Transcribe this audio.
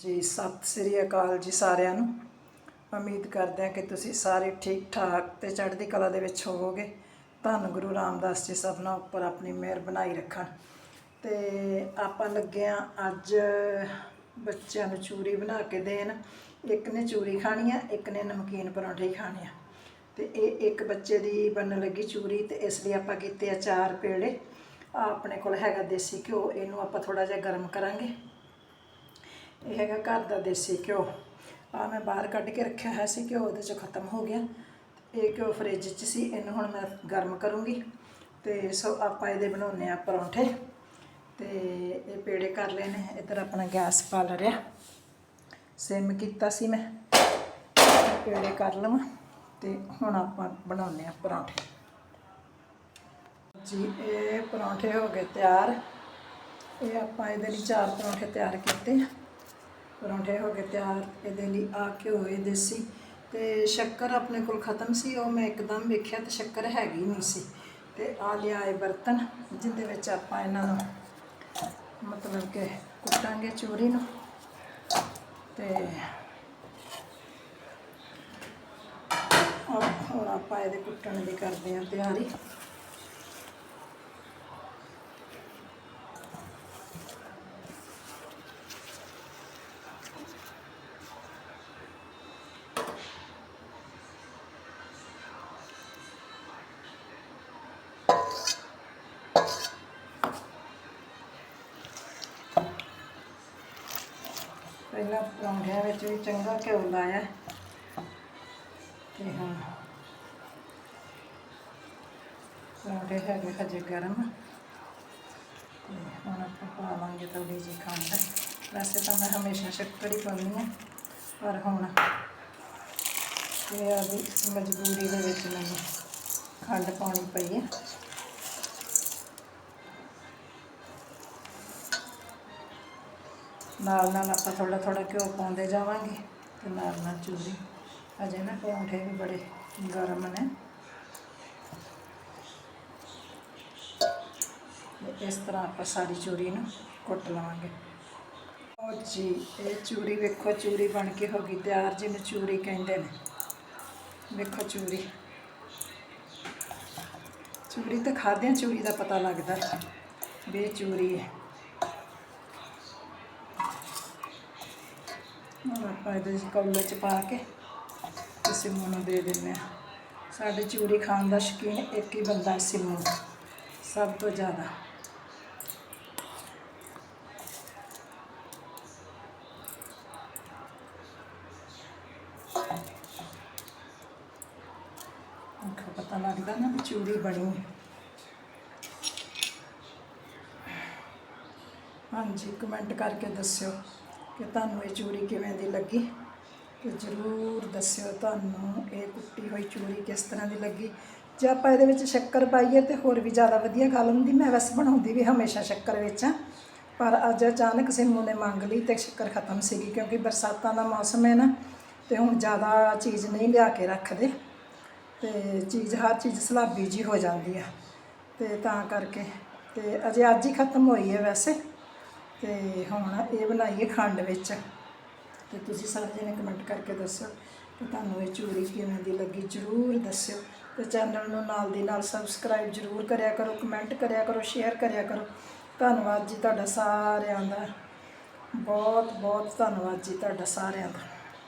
ਜੀ, ਸਤਿ ਸ੍ਰੀ ਅਕਾਲ ਜੀ ਸਾਰਿਆਂ ਨੂੰ। ਉਮੀਦ ਕਰਦੇ ਹਾਂ ਕਿ ਤੁਸੀਂ ਸਾਰੇ ਠੀਕ ਠਾਕ ਤੇ ਚੜ੍ਹਦੀ ਕਲਾ ਦੇ ਵਿੱਚ ਹੋਵੋਗੇ। ਧੰਨ ਗੁਰੂ ਰਾਮਦਾਸ ਜੀ ਸਭਨਾਂ ਉੱਪਰ ਆਪਣੀ ਮਿਹਰ ਬਣਾਈ ਰੱਖਣ। ਤੇ ਆਪਾਂ ਲੱਗੇ ਹਾਂ ਅੱਜ ਬੱਚਿਆਂ ਨੂੰ ਚੂਰੀ ਬਣਾ ਕੇ ਦੇਣ। ਇੱਕ ਨੇ ਚੂਰੀ ਖਾਣੀ ਆ, ਇੱਕ ਨੇ ਨਮਕੀਨ ਪਰੌਂਠੇ ਖਾਣੇ ਆ। ਤੇ ਇਹ ਇੱਕ ਬੱਚੇ ਦੀ ਬਣਨ ਲੱਗੀ ਚੂਰੀ ਤੇ ਇਸ ਲਈ ਆਪਾਂ ਕੀਤੇ ਆ ਚਾਰ ਪੇੜੇ। ਆਪਣੇ ਕੋਲ ਹੈਗਾ ਦੇਸੀ ਘਿਓ, ਇਹਨੂੰ ਆਪਾਂ ਥੋੜਾ ਜਿਹਾ ਗਰਮ ਕਰਾਂਗੇ। ਇਹ ਹੈਗਾ ਘਰ ਦਾ ਦੇਸੀ ਘਿਓ। ਆ ਮੈਂ ਬਾਹਰ ਕੱਢ ਕੇ ਰੱਖਿਆ ਹੋਇਆ ਸੀ ਘਿਓ, ਉਹਦੇ ਚ ਖਤਮ ਹੋ ਗਿਆ। ਇਹ ਘਿਓ ਫ੍ਰਿਜ 'ਚ ਸੀ, ਇਹਨੂੰ ਹੁਣ ਮੈਂ ਗਰਮ ਕਰੂੰਗੀ। ਤੇ ਸੋ ਆਪਾਂ ਇਹਦੇ ਬਣਾਉਨੇ ਆ ਪਰੌਂਠੇ। ਤੇ ਇਹ ਪੇੜੇ ਕਰ ਲਏ ਨੇ, ਇੱਧਰ ਆਪਣਾ ਗੈਸ ਪਾਲ ਰਿਹਾ ਸਿਮ ਕੀਤਾ ਸੀ ਮੈਂ। ਪੇੜੇ ਕਰ ਲਵਾਂ ਤੇ ਹੁਣ ਆਪਾਂ ਬਣਾਉਨੇ ਆ ਪਰੌਂਠੇ। ਜੀ, ਇਹ ਪਰੌਂਠੇ ਹੋ ਗਏ ਤਿਆਰ। ਇਹ ਆਪਾਂ ਇਹਦੇ ਲਈ ਚਾਰ ਪਰੌਂਠੇ ਤਿਆਰ ਕੀਤੇ ਪਰੌਂਠੇ ਹੋ ਕੇ ਤਿਆਰ, ਇਹਦੇ ਲਈ ਆ ਘਿਓ, ਇਹ ਦੇਸੀ ਤੇ ਸ਼ੱਕਰ ਆਪਣੇ ਕੋਲ ਖਤਮ ਸੀ, ਉਹ ਮੈਂ ਇੱਕਦਮ ਵੇਖਿਆ ਤੇ ਸ਼ੱਕਰ ਹੈਗੀ ਨਹੀਂ ਸੀ। ਤੇ ਆ ਲਿਆ ਇਹ ਬਰਤਨ, ਜਿਹਦੇ ਵਿੱਚ ਆਪਾਂ ਇਹਨਾਂ ਨੂੰ ਮਤਲਬ ਕਿ ਕੁੱਟਾਂਗੇ ਚੂਰੀ ਨੂੰ। ਤੇ ਹੁਣ ਆਪਾਂ ਇਹਦੇ ਕੁੱਟਣ ਦੀ ਕਰਦੇ ਹਾਂ ਤਿਆਰੀ। ਪਹਿਲਾਂ ਪਰੌਂਠਿਆਂ ਵਿੱਚ ਵੀ ਚੰਗਾ ਘਿਓ ਲਾਇਆ। ਤੇ ਹੁਣ ਪਰੌਂਠੇ ਹੈਗੇ ਹਜੇ ਗਰਮ। ਤੇ ਹੁਣ ਆਪਾਂ ਪਾਵਾਂਗੇ ਥੋੜੀ ਜਿਹੀ ਖੰਡ। ਵੈਸੇ ਤਾਂ ਮੈਂ ਹਮੇਸ਼ਾ ਸ਼ੱਕਰ ਹੀ ਪਾਉਂਦੀ ਹਾਂ, ਪਰ ਹੁਣ ਇਹ ਆ ਵੀ ਮਜਬੂਰੀ ਦੇ ਵਿੱਚ ਮੈਨੂੰ ਖੰਡ ਪਾਉਣੀ ਪਈ ਹੈ। ਨਾਲ ਨਾਲ ਆਪਾਂ ਥੋੜਾ ਥੋੜਾ ਘਿਓ ਪਾਉਂਦੇ ਜਾਵਾਂਗੇ ਤੇ ਨਾਲ ਨਾਲ ਚੂਰੀ। ਅਜੇ ਨਾ ਪਰੌਂਠੇ ਵੀ ਬੜੇ ਗਰਮ ਨੇ। ਇਸ ਤਰ੍ਹਾਂ ਆਪਾਂ ਸਾਰੀ ਚੂਰੀ ਨੂੰ ਕੁੱਟ ਲਵਾਂਗੇ। ਉਹ ਜੀ, ਇਹ ਚੂਰੀ ਵੇਖੋ, ਚੂਰੀ ਬਣ ਕੇ ਹੋ ਗਈ ਤਿਆਰ ਜਿਹਨੂੰ ਚੂਰੀ ਕਹਿੰਦੇ ਨੇ। ਵੇਖੋ ਚੂਰੀ। ਚੂਰੀ ਤਾਂ ਖਾਦਿਆਂ ਚੂਰੀ ਦਾ ਪਤਾ ਲੱਗਦਾ ਵੀ ਇਹ ਚੂਰੀ ਹੈ। ਹੁਣ ਆਪਾਂ ਇਹਦੇ ਵਿੱਚ ਕੌਲੇ ਚ ਪਾ ਕੇ ਤੇ ਸਿੰਮੂ ਨੂੰ ਦੇ ਦਿੰਦੇ ਆ ਸਾਡੇ ਚੂਰੀ ਖਾਣ ਦਾ ਸ਼ੌਕੀਨ ਇੱਕ ਹੀ ਬੰਦਾ ਹੈ, ਸਿੰਮੂ ਸਭ ਤੋਂ ਜ਼ਿਆਦਾ। ਅੱਖਾਂ ਪਤਾ ਲੱਗਦਾ ਨਾ ਵੀ ਚੂਰੀ ਬਣੀ। ਹਾਂਜੀ ਕਮੈਂਟ ਕਰਕੇ ਦੱਸਿਓ। ਕਿ ਤੁਹਾਨੂੰ ਇਹ ਚੂੜੀ ਕਿਵੇਂ ਦੀ ਲੱਗੀ? ਤੇ ਜ਼ਰੂਰ ਦੱਸਿਓ ਤੁਹਾਨੂੰ ਇਹ ਕੁੱਟੀ ਹੋਈ ਚੂੜੀ ਕਿਸ ਤਰ੍ਹਾਂ ਦੀ ਲੱਗੀ। ਜੇ ਆਪਾਂ ਇਹਦੇ ਵਿੱਚ ਸ਼ੱਕਰ ਪਾਈਏ ਤੇ ਹੋਰ ਵੀ ਜ਼ਿਆਦਾ ਵਧੀਆ ਗੱਲ ਹੁੰਦੀ, ਮੈਂ ਵੈਸੇ ਬਣਾਉਂਦੀ ਵੀ ਹਮੇਸ਼ਾ ਸ਼ੱਕਰ ਵਿੱਚ ਆ ਪਰ ਅੱਜ ਅਚਾਨਕ ਸਿੰਮੂ ਨੇ ਮੰਗ ਲਈ ਤੇ ਸ਼ੱਕਰ ਖਤਮ ਸੀਗੀ ਕਿਉਂਕਿ ਬਰਸਾਤਾਂ ਦਾ ਮੌਸਮ ਹੈ ਨਾ, ਤੇ ਹੁਣ ਜ਼ਿਆਦਾ ਚੀਜ਼ ਨਹੀਂ ਲਿਆ ਕੇ ਰੱਖਦੇ। ਤੇ ਚੀਜ਼, ਹਰ ਚੀਜ਼ ਸਲਾਬੀ ਜੀ ਹੋ ਜਾਂਦੀ ਆ। ਤੇ ਤਾਂ ਕਰਕੇ, ਤੇ ਅਜੇ ਅੱਜ ਹੀ ਖਤਮ ਹੋਈ ਹੈ ਵੈਸੇ। ਤੇ ਹੁਣ ਇਹ ਬਣਾਈਏ ਖੰਡ ਵਿੱਚ। ਤੇ ਤੁਸੀਂ ਸਾਰੇ ਜਣੇ ਕਮੈਂਟ ਕਰਕੇ ਦੱਸਿਓ ਕਿ ਤੁਹਾਨੂੰ ਇਹ ਚੂਰੀ ਕਿਵੇਂ ਦੀ ਲੱਗੀ, ਜਰੂਰ ਦੱਸਿਓ। ਤੇ ਚੈਨਲ ਨੂੰ ਨਾਲ ਦੀ ਨਾਲ ਸਬਸਕ੍ਰਾਈਬ ਜਰੂਰ ਕਰਿਆ ਕਰੋ ਕਮੈਂਟ ਕਰਿਆ ਕਰੋ ਸ਼ੇਅਰ ਕਰਿਆ ਕਰੋ। ਧੰਨਵਾਦ ਜੀ ਤੁਹਾਡਾ ਸਾਰਿਆਂ ਦਾ। ਬਹੁਤ ਬਹੁਤ ਧੰਨਵਾਦ ਜੀ ਤੁਹਾਡਾ ਸਾਰਿਆਂ ਦਾ।